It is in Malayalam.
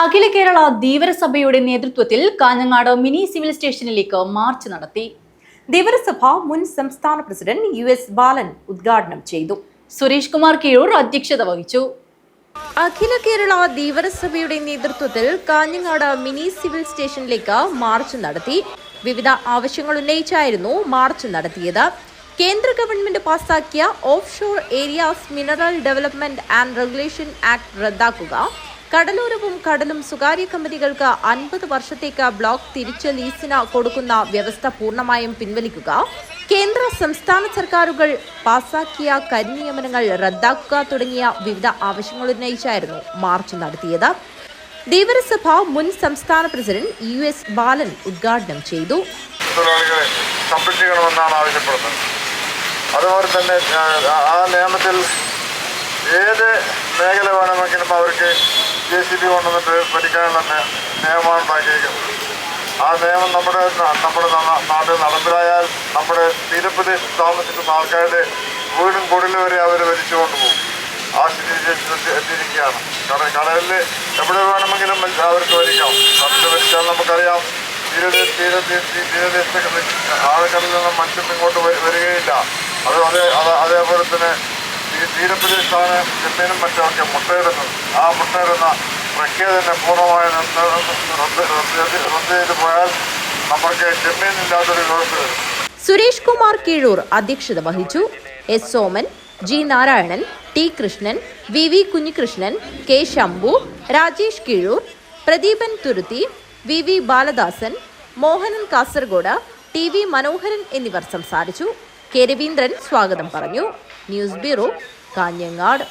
അഖില കേരള ധീവരസഭയുടെ നേതൃത്വത്തിൽ കാഞ്ഞങ്ങാട് മിനി സിവിൽ സ്റ്റേഷനിലേക്ക് മാർച്ച് നടത്തി. ധീവരസഭ മുൻ സംസ്ഥാന പ്രസിഡന്റ് യു എസ് ബാലൻ ഉദ്ഘാടനം ചെയ്തു. സുരേഷ് കുമാർ കീഴൂർ അധ്യക്ഷത വഹിച്ചു. അഖില കേരള ധീവരസഭയുടെ നേതൃത്വത്തിൽ കാഞ്ഞങ്ങാട് മിനി സിവിൽ സ്റ്റേഷനിലേക്ക് മാർച്ച് നടത്തി. വിവിധ ആവശ്യങ്ങൾ ഉന്നയിച്ചായിരുന്നു മാർച്ച് നടത്തിയത്. കേന്ദ്ര ഗവൺമെന്റ് പാസാക്കിയ off shore areas mineral development and regulation act റദ്ദാക്കുക. കടലോരവും കടലും സ്വകാര്യ കമ്പനികൾക്ക് അൻപത് വർഷത്തേക്ക് ബ്ലോക്ക് തിരിച്ച് ലീസിന് കൊടുക്കുന്ന വ്യവസ്ഥ പൂർണമായും പിൻവലിക്കുക. കേന്ദ്ര സംസ്ഥാന സർക്കാരുകൾ പാസാക്കിയ കരിനിയമനങ്ങൾ റദ്ദാക്കുക തുടങ്ങിയ വിവിധ ആവശ്യങ്ങൾ ഉന്നയിച്ചായിരുന്നു മാർച്ച് നടത്തിയത്. ദേവരസഭ മുൻ സംസ്ഥാന പ്രസിഡന്റ് യു എസ് ബാലൻ ഉദ്ഘാടനം ചെയ്തു. അതുപോലെ തന്നെ ആ നിയമത്തിൽ ഏത് മേഖല വേണമെങ്കിലും അവർക്ക് ജെ സി ബി കൊണ്ടുവന്നിട്ട് പഠിക്കാനുള്ള നിയമമാണ് ഉണ്ടാക്കിയിരിക്കുന്നത്. ആ നിയമം നമ്മുടെ നമ്മുടെ നാട്ടിൽ നടപ്പിലായാൽ നമ്മുടെ തീരപ്രദേശത്ത് താമസിക്കുന്ന ആൾക്കാരുടെ വീടും കുടിലും വരെ അവർ വലിച്ചു കൊണ്ടുപോകും. ആ സ്ഥിതി എത്തിയിരിക്കുകയാണ്. കട കടലിൽ എവിടെ വേണമെങ്കിലും അവർക്ക് വലിക്കാം കടലിൽ വലിച്ചാൽ നമുക്കറിയാം തീരദേശ തീരദേശത്തൊക്കെ തീരദേശത്ത് ആഴക്കടലിൽ നിന്നും മനുഷ്യൻ ഇങ്ങോട്ട് വരികയില്ല. അത് അതേ അതേപോലെ തന്നെ ഈ തീരപ്രദേശത്താണ് ചെമ്മീനും മറ്റുമൊക്കെ മുട്ടയിടുന്നത്. ആ മുട്ടയിടുന്ന പ്രക്രിയ തന്നെ പൂർണമായി റദ്ദ് ചെയ്ത് പോയാൽ നമുക്ക് ചെമ്മീനില്ലാത്തൊരു വ്യവസ്ഥ വരും. സുരേഷ് കുമാർ കീഴൂർ അധ്യക്ഷത വഹിച്ചു S Soman G Narayanan T Krishnan V V Kunhikrishnan K Shambhu Rajesh Keezhur Pradeepan Thuruthi V V Baladasan Mohanan Kasaragod T V Manoharan എന്നിവർ സംസാരിച്ചു. കെ രവീന്ദ്രൻ സ്വാഗതം പറഞ്ഞു. News bureau Kanhangad.